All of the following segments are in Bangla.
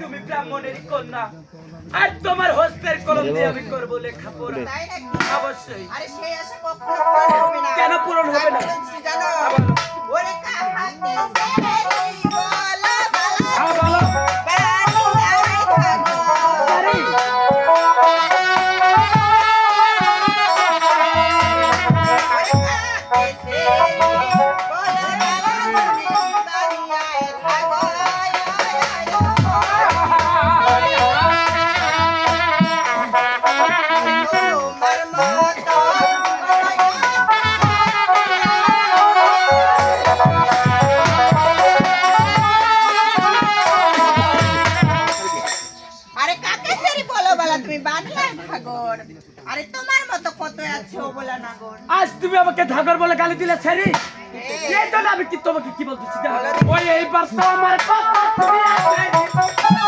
তুমি ব্রাহ্মণের কন্যা। আর তোমার হস্তের কলম দিয়ে আমি করব লেখাপড়া। অবশ্যই। কেন পূরণ হবে না? আমাকে ধাগর বলে গালি দিলে ছেড়ি এই জন্য আমি কি তোমাকে কি বলতেছি? ওই এইবার তো আমার কথা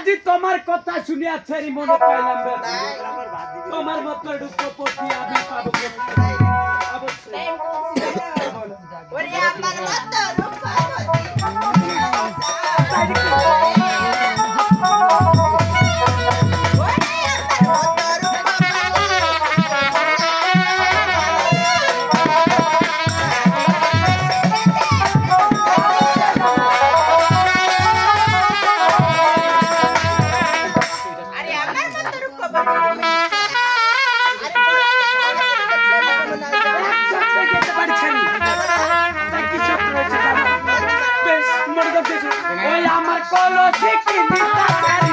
আজি তোমার কথা শুনিয়া ছেড়ি মনে পাইলাম। তোমার মতো রূপপতি আমি পাবো? অবশ্যই। ওরে আমার মতো ওই আমার কলসি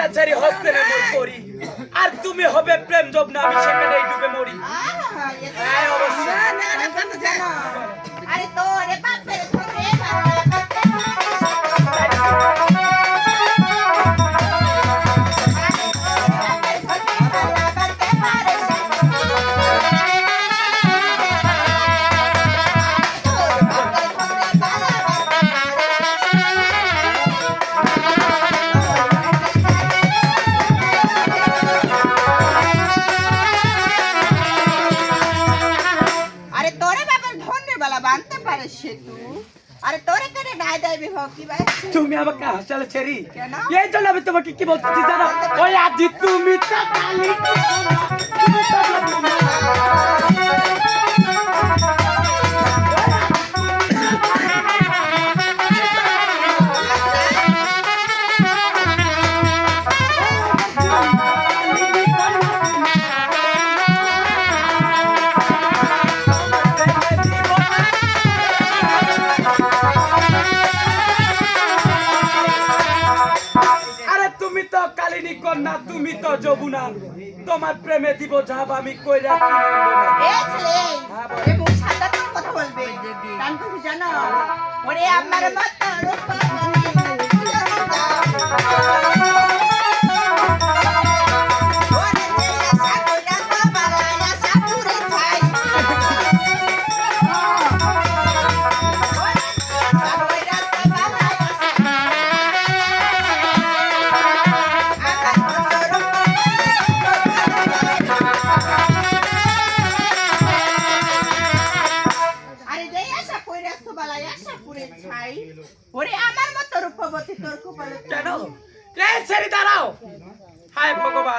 কি হস্তে মোর করি আর তুমি হবে প্রেম জব না আমি সেখানেই ডুবে মরি। হ্যাঁ, অবশ্যই। তুমি আমাকে হাসালে ছেড়ি? এই জন্য আমি তোমাকে কি বলতেছি জানো? ওই আজি তুমি তো তুমি তো যাব না তোমার প্রেমে দিব যাব আমি কই রাখি এই ছেলে হ্যাঁ, এবং সাদা কথা বলবে? জানো? ওরে আমার মাথা রূপা নাই। ওরে আমার মতো রূপবতী তোর কপালে কেন? দাঁড়াও। হায় ভগবান।